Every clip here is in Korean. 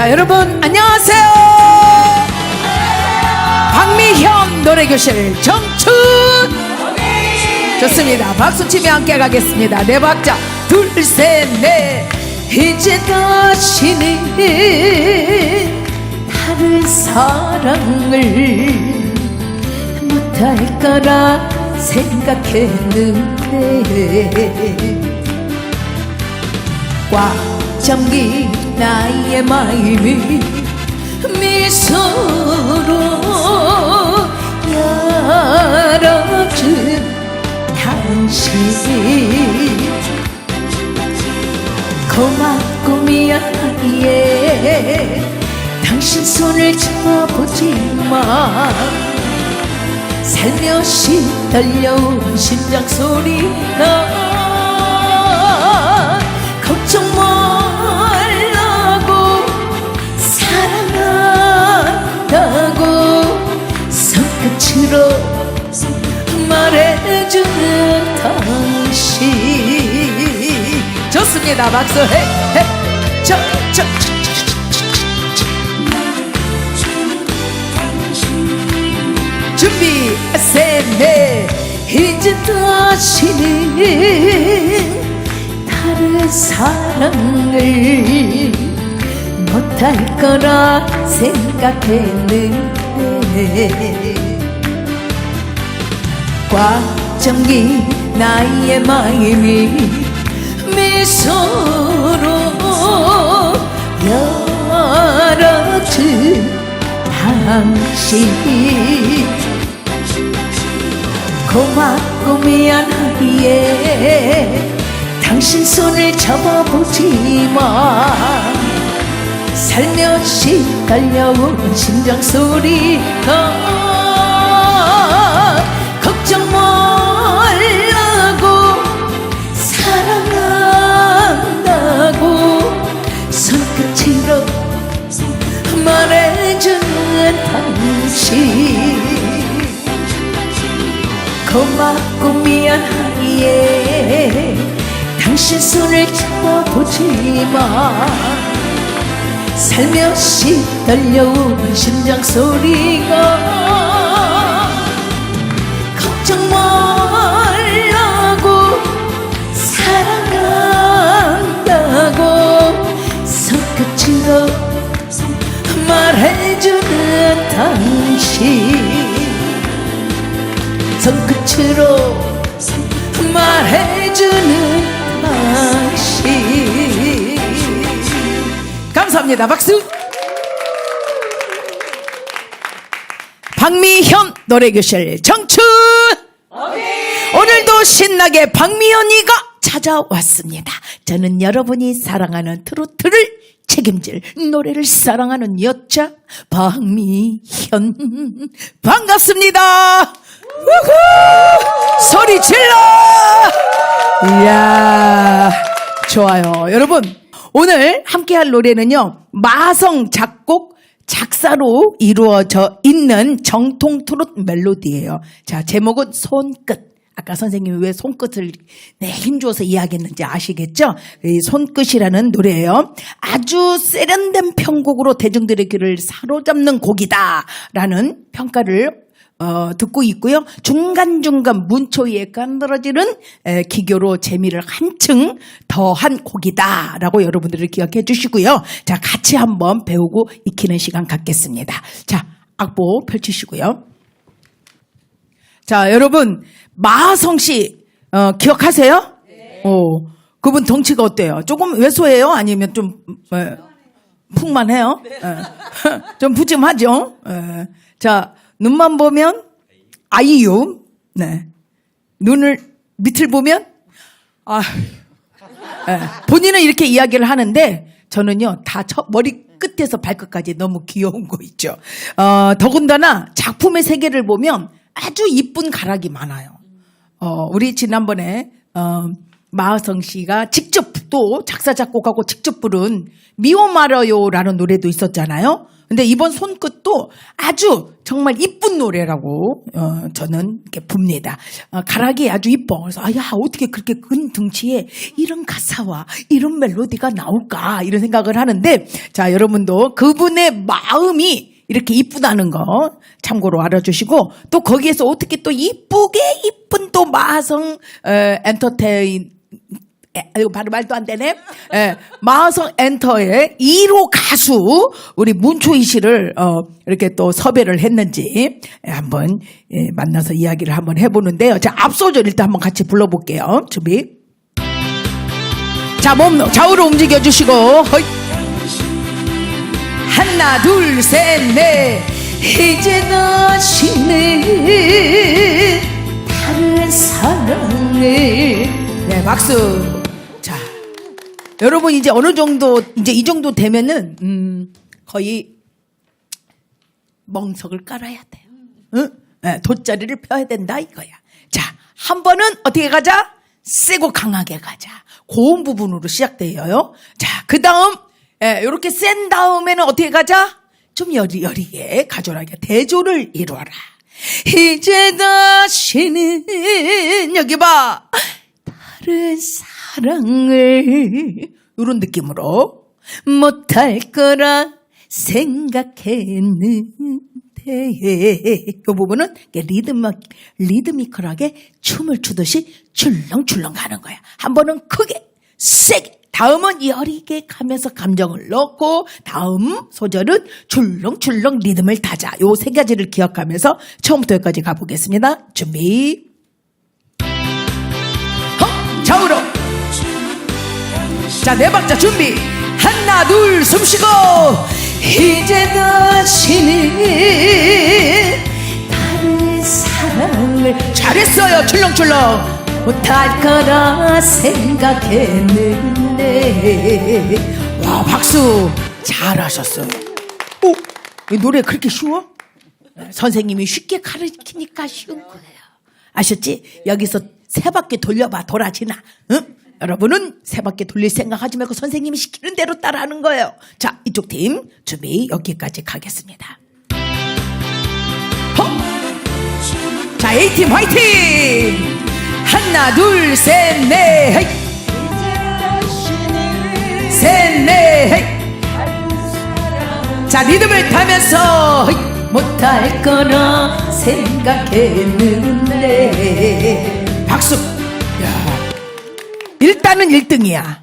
자, 여러분, 안녕하세요. 박미현 노래교실 정춘. 좋습니다. 박수 치며 함께 가겠습니다. 네 박자. 둘, 셋, 넷. 이제 다시는 다른 사랑을 못할 거라 생각했는데 꽉 잠긴 나의 마음이 미소로 열어준 당신 고맙고 미안해. 당신 손을 잡아보지만 살며시 떨려온 심장 소리가 걱정 손끝으로 말해주는 당신. 좋습니다. 박수. 헤헤 저저 준비 셋넷 이제 다시는 다른 사랑을 못할 거라 생각했는데 꽉 잠긴 나의 마음이 미소로 열어준 당신 고맙고 미안하기에 당신 손을 잡아보지만 살며시 달려온 심장 소리가 고맙고 미안하기에 당신 손을 잡아보지만 살며시 떨려온 심장 소리가 걱정 말라고 사랑한다고 손끝으로 말해주는 당신 손끝으로 말해주는 당신 감사합니다. 박수. 박미현 노래교실 정춘 오늘도 신나게 박미현이가 찾아왔습니다. 저는 여러분이 사랑하는 트로트를 책임질 노래를 사랑하는 여자 박미현. 반갑습니다 우후! 소리 질러 이야 좋아요 여러분 오늘 함께 할 노래는요 마성 작곡 작사로 이루어져 있는 정통 트롯 멜로디예요 자 제목은 손끝 아까 선생님이 왜 손끝을 네, 힘줘서 이야기했는지 아시겠죠? 이 손끝이라는 노래예요. 아주 세련된 편곡으로 대중들의 귀를 사로잡는 곡이다라는 평가를 어, 듣고 있고요. 중간중간 문초위에 까늘어지는 에, 기교로 재미를 한층 더한 곡이다라고 여러분들을 기억해 주시고요. 자, 같이 한번 배우고 익히는 시간 갖겠습니다. 자, 악보 펼치시고요. 자, 여러분, 마하성 씨, 어, 기억하세요? 네. 어, 그분 덩치가 어때요? 조금 왜소해요? 아니면 좀, 에, 풍만해요? 에, 좀 부짐하죠? 에, 자, 눈만 보면 아이유, 네. 눈을, 밑을 보면, 아, 에, 본인은 이렇게 이야기를 하는데, 저는요, 다 첫, 머리 끝에서 발끝까지 너무 귀여운 거 있죠. 어, 더군다나 작품의 세계를 보면 아주 이쁜 가락이 많아요. 어, 우리 지난번에, 어, 마하성 씨가 직접 또 작사, 작곡하고 직접 부른 미워 말아요라는 노래도 있었잖아요. 근데 이번 손끝도 아주 정말 이쁜 노래라고 어, 저는 이렇게 봅니다. 어, 가락이 아주 이뻐. 그래서 아야 어떻게 그렇게 큰 등치에 이런 가사와 이런 멜로디가 나올까 이런 생각을 하는데 자 여러분도 그분의 마음이 이렇게 이쁘다는 거 참고로 알아주시고 또 거기에서 어떻게 또 이쁘게 이쁜 또 마성 어, 엔터테인 에, 이거 바로 말도 안 되네. 예, 마성 엔터의 1호 가수 우리 문초희 씨를 어, 이렇게 또 섭외를 했는지 예, 한번 예, 만나서 이야기를 한번 해보는데요. 자 앞소절 일단 한번 같이 불러볼게요. 준비. 자, 몸 좌우로 움직여 주시고 허이. 하나 둘 셋 넷 이제 다시는 다른 사랑을 네 박수 자 여러분 이제 어느 정도 이제 이 정도 되면은 음 거의 멍석을 깔아야 돼요. 응? 네, 돗자리를 펴야 된다 이거야. 자 한 번은 어떻게 가자? 세고 강하게 가자. 고음 부분으로 시작돼요. 자 그 다음 이렇게 센 다음에는 어떻게 가자? 좀 여리, 여리게 가졸하게 대조를 이루어라. 이제 다시는 여기 봐. 다른 사 랑을 이런 느낌으로 못할 거라 생각했는데. 이 부분은 리드미, 리드미컬하게 춤을 추듯이 출렁출렁 가는 거야. 한 번은 크게 세게. 다음은 여리게 가면서 감정을 넣고 다음 소절은 출렁출렁 리듬을 타자. 요 세 가지를 기억하면서 처음부터 여기까지 가보겠습니다. 준비. 헉! 좌우로 자 네 박자 준비. 하나 둘 숨 쉬고. 이제 다시는 다른 사랑을 잘했어요. 출렁출렁. 못할 거라 생각했는데. 와 박수. 잘하셨어요. 오, 이 노래 그렇게 쉬워? 선생님이 쉽게 가르치니까 쉬운 거예요. 아셨지? 여기서 세 바퀴 돌려봐 돌아지나. 응? 여러분은 세 바퀴 돌릴 생각하지 말고 선생님이 시키는 대로 따라하는 거예요. 자 이쪽 팀 준비 여기까지 가겠습니다. 헉! 자 A팀 화이팅! 하나 둘 셋넷 셋넷 자 리듬을 타면서 헤이. 못할 거라 생각했는데. 박수! 야 일단은 1등이야.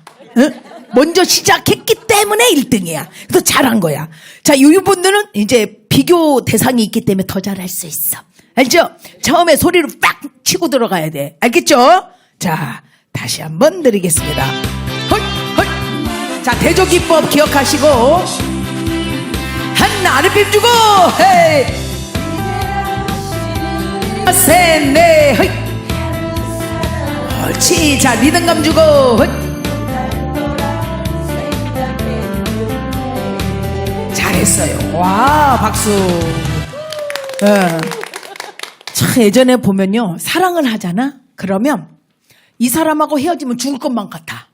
먼저 시작했기 때문에 1등이야. 그래서 잘한 거야. 자 이분들은 이제 비교 대상이 있기 때문에 더 잘할 수 있어. 알죠? 처음에 소리를 빡 치고 들어가야 돼. 알겠죠? 자 다시 한번 드리겠습니다. 헐, 헐. 자 대조기법 기억하시고. 하나 아랫힘 주고 헤이. 셋넷 헤이 옳지 자 리듬감 주고. 잘했어요. 와 박수. 예. 참 예전에 보면요. 사랑을 하잖아? 그러면 이 사람하고 헤어지면 죽을 것만 같아.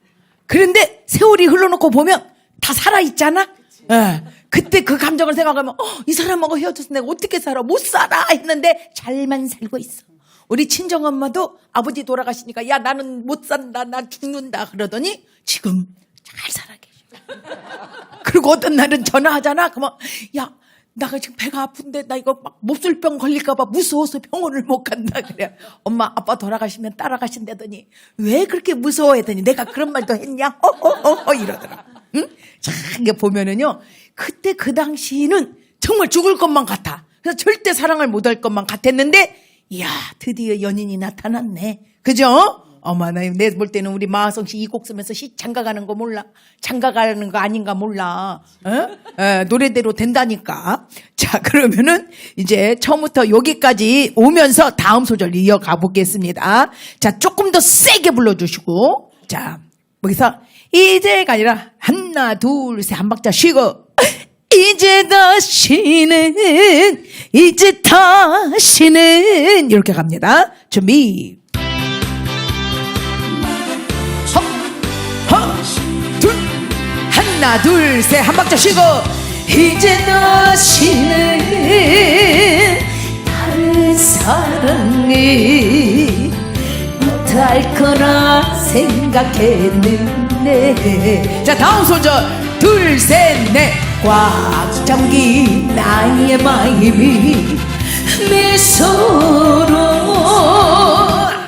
그런데 세월이 흘러놓고 보면 다 살아있잖아? 예. 그때 그 감정을 생각하면 어, 이 사람하고 헤어져서 내가 어떻게 살아? 못 살아? 했는데 잘만 살고 있어 우리 친정엄마도 아버지 돌아가시니까 야 나는 못 산다 나 죽는다 그러더니 지금 잘 살아 계셔 그리고 어떤 날은 전화하잖아. 그러면 야, 나가 지금 배가 아픈데 나 이거 막 몹쓸병 걸릴까봐 무서워서 병원을 못 간다 그래. 엄마 아빠 돌아가시면 따라가신다더니 왜 그렇게 무서워했더니 내가 그런 말도 했냐? 어어어 이러더라. 응? 자 이게 보면은요. 그때 그 당시는 정말 죽을 것만 같아. 그래서 절대 사랑을 못 할 것만 같았는데 이야 드디어 연인이 나타났네. 그죠? 어머, 나내볼 때는 우리 마하성 씨 이 곡 쓰면서 시 장가 가는 거 몰라. 장가 가는 거 아닌가 몰라. 어? 에, 노래대로 된다니까. 자, 그러면은 이제 처음부터 여기까지 오면서 다음 소절 이어가 보겠습니다. 자, 조금 더 세게 불러주시고. 자, 여기서 이제가 아니라 하나, 둘, 셋, 한 박자 쉬고. 이제 다시는, 이제 다시는, 이렇게 갑니다. 준비. 하나 둘 셋. 한 박자 쉬고. 이제 다시는 다른 사랑이 못할 거라 생각했는데. 자 다음 소절. 둘 셋 넷 꽉 잠긴 나의 마음이 미소로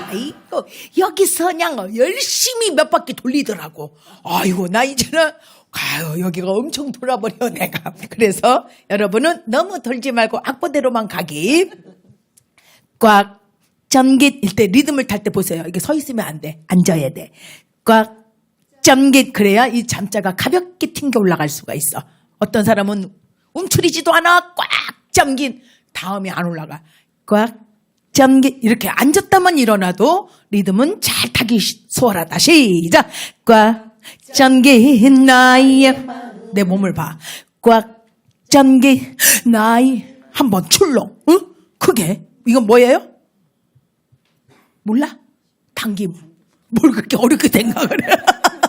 아이고 여기서 그냥 열심히 몇 바퀴 돌리더라고 아이고 나 이제는 가요 여기가 엄청 돌아버려 내가 그래서 여러분은 너무 돌지 말고 악보대로만 가기 꽉 잠긴 일때 리듬을 탈 때 보세요. 이게 서 있으면 안 돼. 앉아야 돼. 꽉 잠긴 그래야 이 잠자가 가볍게 튕겨 올라갈 수가 있어. 어떤 사람은 움츠리지도 않아. 꽉 잠긴 다음에 안 올라가. 꽉 잠긴 이렇게 앉았다만 일어나도 리듬은 잘 타기 시- 수월하다. 시작. 꽉 잠긴 나의 내 몸을 봐. 꽉 잠긴 나의 한번 출렁. 응? 크게. 이건 뭐예요? 몰라? 당김. 뭘 그렇게 어렵게 생각을 해.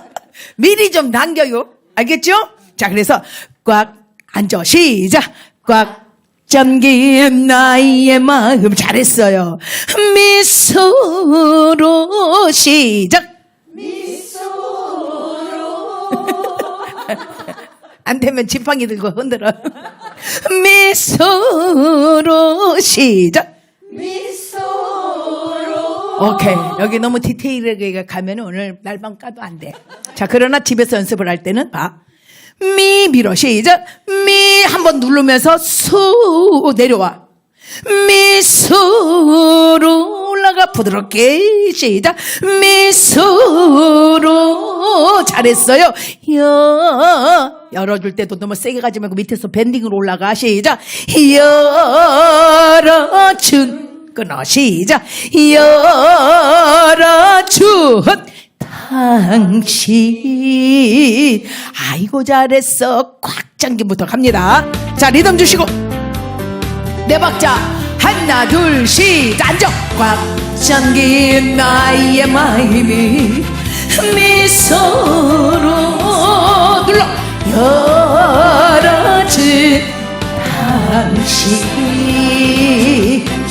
미리 좀 당겨요. 알겠죠? 자, 그래서 꽉 앉아. 시작. 꽉 잠긴 나의 마음. 잘했어요. 미소로 시작. 안 되면 지팡이 들고 흔들어. 미소로 시작. 오케이. 여기 너무 디테일하게 가면 오늘 날밤 까도 안 돼. 자, 그러나 집에서 연습을 할 때는 봐. 미, 밀어. 시작. 미, 한번 누르면서 수, 내려와. 미소로 올라가 부드럽게. 시작. 미소로 잘했어요. 여 열어줄 때도 너무 세게 가지 말고 밑에서 밴딩으로 올라가. 시작. 열어준 끊어. 시작. 열어준 당신 아이고 잘했어. 꽉 잠긴부터 갑니다. 자 리듬 주시고. 네 박자. 하나 둘 시작. 앉아 꽉 잠긴 나의 마음이 미소로 눌러. 열어진 당신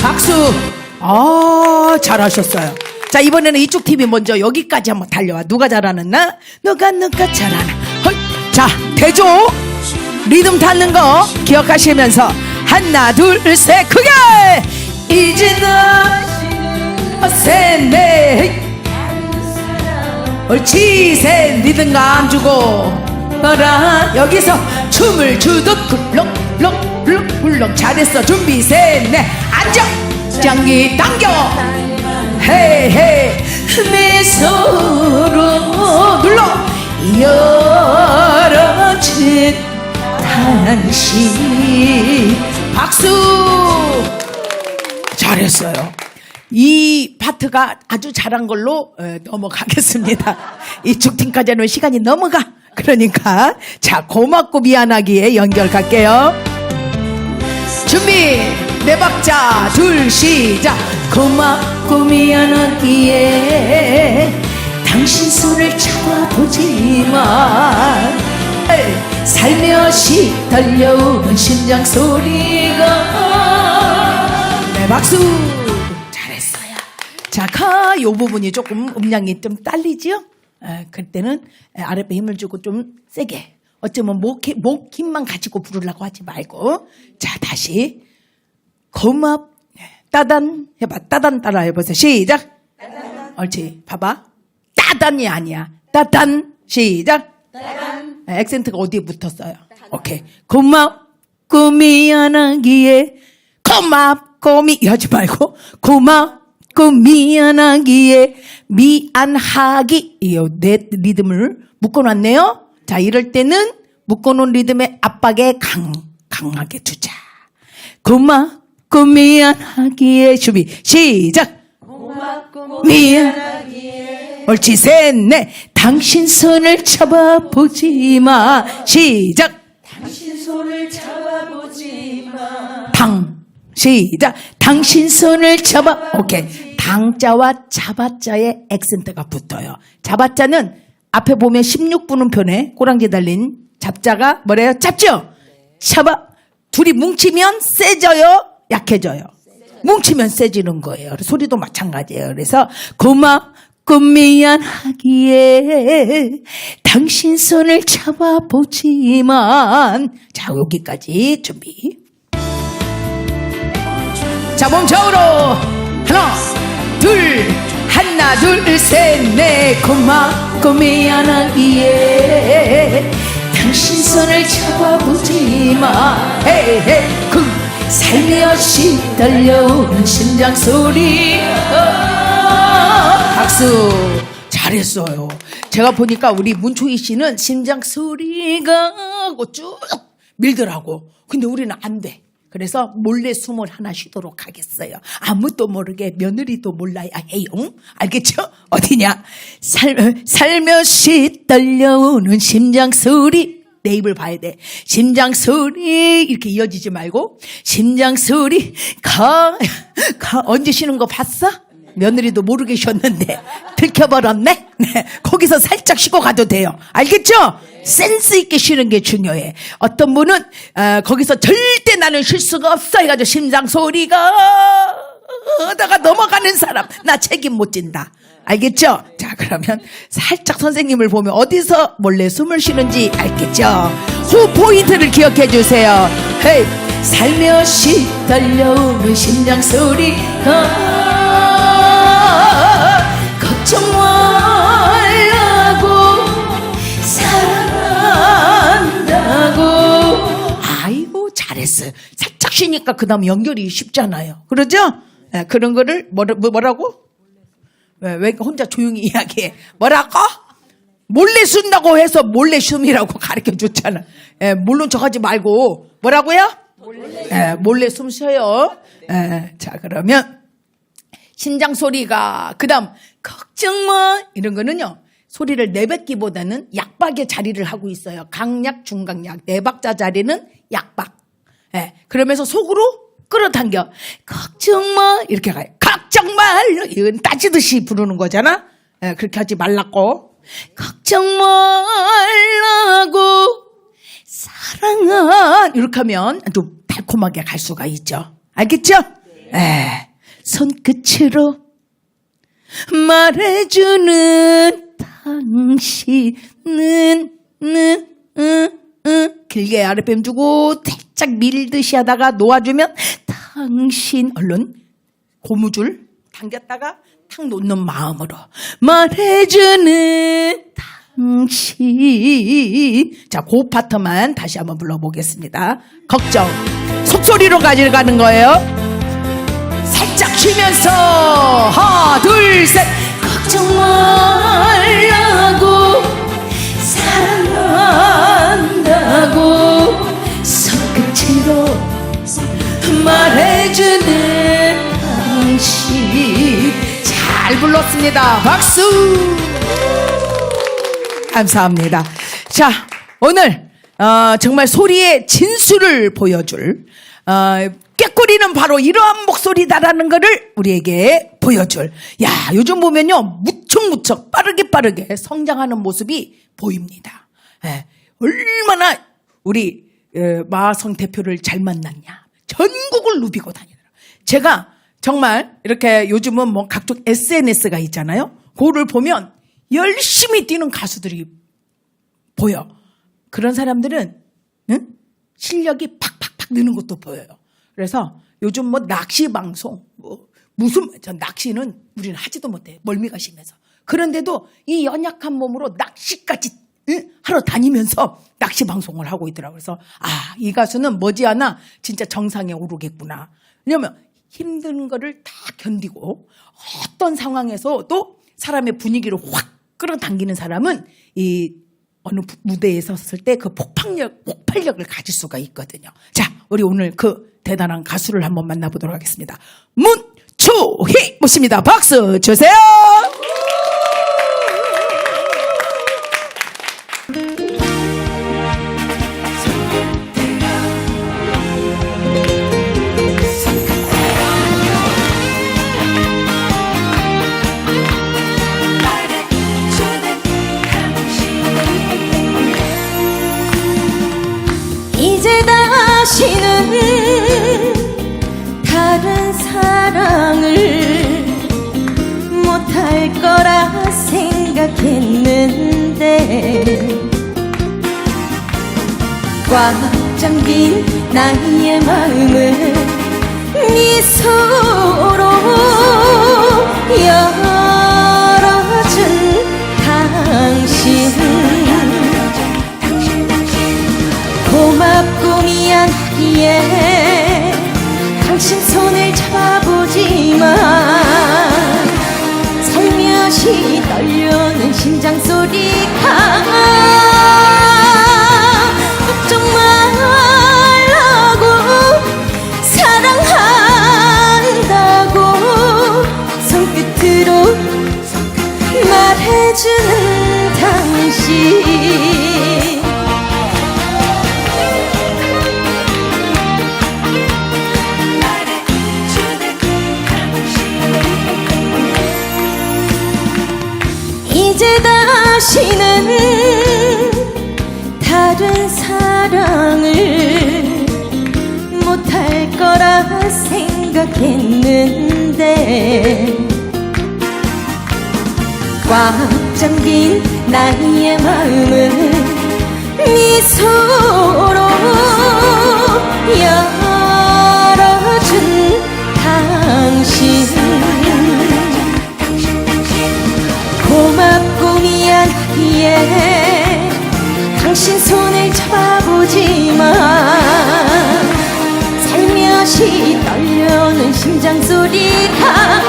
박수. 아 잘하셨어요 자 이번에는 이쪽 팀이 먼저 여기까지 한번 달려와. 누가 잘하는 나? 누가 누가 잘하나? 헐. 자 대조. 리듬 타는 거 기억하시면서 하나 둘 셋 크게! 이제는 셋넷 옳지 셋 리듬 감 주고. 어라 여기서 춤을 추듯 굴렁 굴렁 굴렁 잘했어. 준비 셋넷 앉아 장기 당겨 헤헤 미소로 눌러. 열어진 당신 박수. 잘했어요. 이 파트가 아주 잘한 걸로 에, 넘어가겠습니다. 이쪽 팀까지는 시간이 넘어가. 그러니까 자 고맙고 미안하기에 연결 갈게요 준비 네 박자 둘 시작. 고맙고 미안하기에 당신 손을 잡아보지만 살며시 들려오는 심장 소리가 네 박수. 잘했어요. 자가 요 부분이 조금 음량이 좀 딸리지요? 에, 그때는 에, 아랫배 힘을 주고 좀 세게 어쩌면 목, 힘- 목 힘만 가지고 부르려고 하지 말고. 자 다시. 고맙 따단 해봐. 따단 따라 해보세요. 시작. 옳지. 봐봐. 따단이 아니야. 따단. 시작. 따단. 액센트가 어디에 붙었어요? 오케이. 고맙고 미안하기에. 고맙고 미 하지 말고. 고맙고 미안하기에. 미안하기 이네 리듬을 묶어놨네요 자 이럴 때는 묶어놓은 리듬의 압박에 강 강하게 주자. 고맙고 미안하기에 준비. 시작! 미안하기에. 옳지. 셋 넷. 당신 손을 잡아보지 마. 시작! 당신 손을 잡아보지 마 당. 시작! 당신 손을 잡아. 오케이. 당자와 잡아자의 액센트가 붙어요. 잡아자는 앞에 보면 16분음표네 꼬랑지 달린 잡자가 뭐래요 잡죠 잡아. 둘이 뭉치면 세져요, 약해져요. 뭉치면 세지는 거예요. 소리도 마찬가지예요. 그래서 고맙고 미안하기에 당신 손을 잡아보지만 자 여기까지 준비. 자 몸쪽으로 하나 둘 하나 둘 셋 넷 고맙고 미안하기에. 당신 손을 잡아보지마. 헤이 헤이 쿵. 살며시 떨려오는 심장 소리. 아, 박수. 잘했어요. 제가 보니까 우리 문초희 씨는 심장 소리가 하고 쭉 밀더라고. 근데 우리는 안돼 그래서 몰래 숨을 하나 쉬도록 하겠어요. 아무도 모르게 며느리도 몰라야 해요. 알겠죠? 어디냐? 살, 살며시 떨려오는 심장 소리. 내 입을 봐야 돼. 심장 소리 이렇게 이어지지 말고 심장 소리 가, 가 언제 쉬는 거 봤어? 며느리도 모르게 쉬었는데 들켜버렸네. 네, 거기서 살짝 쉬고 가도 돼요. 알겠죠? 센스 있게 쉬는 게 중요해. 어떤 분은 어, 거기서 절대 나는 쉴 수가 없어 해가지고 심장 소리가 하다가 넘어가는 사람 나 책임 못 진다. 알겠죠? 자 그러면 살짝 선생님을 보면 어디서 몰래 숨을 쉬는지 알겠죠? 호 포인트를 기억해 주세요. 헤이 살며시 떨려오는 심장 소리가 잘했어요. 살짝 쉬니까 그 다음 연결이 쉽잖아요. 그러죠? 예, 그런 거를 뭐라, 뭐- 뭐라고? 왜, 왜 혼자 조용히 이야기해? 뭐라고? 몰래 쉰다고 해서 몰래 숨이라고 가르쳐 줬잖아. 예, 모른 척하지 말고. 뭐라고요? 예, 몰래 숨 쉬어요. 예, 자 그러면 심장 소리가 그다음 걱정 마! 이런 거는요 소리를 내뱉기보다는 약박의 자리를 하고 있어요. 강약 중강약. 네 박자 자리는 약박 예, 그러면서 속으로 끌어당겨 걱정 마. 이렇게 가요 걱정 말 이건 따지듯이 부르는 거잖아. 예, 그렇게 하지 말라고 걱정 말라고 사랑한. 이렇게 하면 또 달콤하게 갈 수가 있죠. 알겠죠? 예. 손끝으로 말해주는 당신은 는, 응, 응. 길게 아랫뱀 주고 살짝 밀듯이 하다가 놓아주면 당신 얼른 고무줄 당겼다가 탁 놓는 마음으로 말해주는 당신 자, 그 파트만 다시 한번 불러보겠습니다. 걱정 속소리로 가져가는 거예요. 살짝 쉬면서 하나 둘셋 걱정 말라고 사랑 한다고 손끝으로 말해주는 당신 잘 불렀습니다. 박수! 감사합니다. 자 오늘 어, 정말 소리의 진수를 보여줄 어, 꾀꼬리는 바로 이러한 목소리다라는 것을 우리에게 보여줄. 야 요즘 보면요 무척무척 빠르게 빠르게 성장하는 모습이 보입니다. 예, 얼마나 우리 어, 마성 대표를 잘 만났냐 전국을 누비고 다니더라 제가 정말 이렇게 요즘은 뭐 각종 SNS가 있잖아요 그거를 보면 열심히 뛰는 가수들이 보여. 그런 사람들은 응? 실력이 팍팍팍 느는 것도 보여요. 그래서 요즘 뭐 낚시 방송 뭐 무슨 전 낚시는 우리는 하지도 못해 멀미가 심해서 그런데도 이 연약한 몸으로 낚시까지 응? 하러 다니면서 낚시 방송을 하고 있더라고요. 그래서 아 이 가수는 머지않아 진짜 정상에 오르겠구나. 왜냐면 힘든 거를 다 견디고 어떤 상황에서도 사람의 분위기를 확 끌어당기는 사람은 이 어느 부- 무대에 섰을 때 그 폭발력, 폭발력을 가질 수가 있거든요. 자, 우리 오늘 그 대단한 가수를 한번 만나보도록 하겠습니다. 문초희 모십니다. 박수 주세요. 이제 다 다시는 다른 사랑을 못할 거라 생각했는데 꽉 잠긴 나의 마음을 미소로 열어준 당신 미안하기에 당신 손을 잡아보지만 살며시 떨려는 심장 소리가 잠긴 나의 마음을 미소로 열어준 당신. 고맙고 미안하기에 당신 손을 잡아보지만 살며시 떨려는 심장 소리가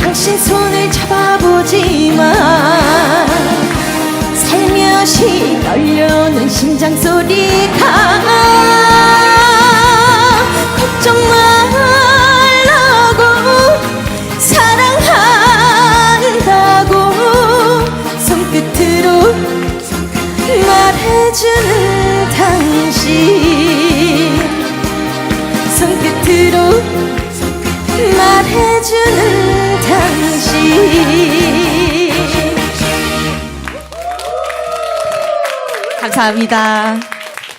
당신 손을 잡아보지만 살며시 떨려는 심장 소리가 감사합니다.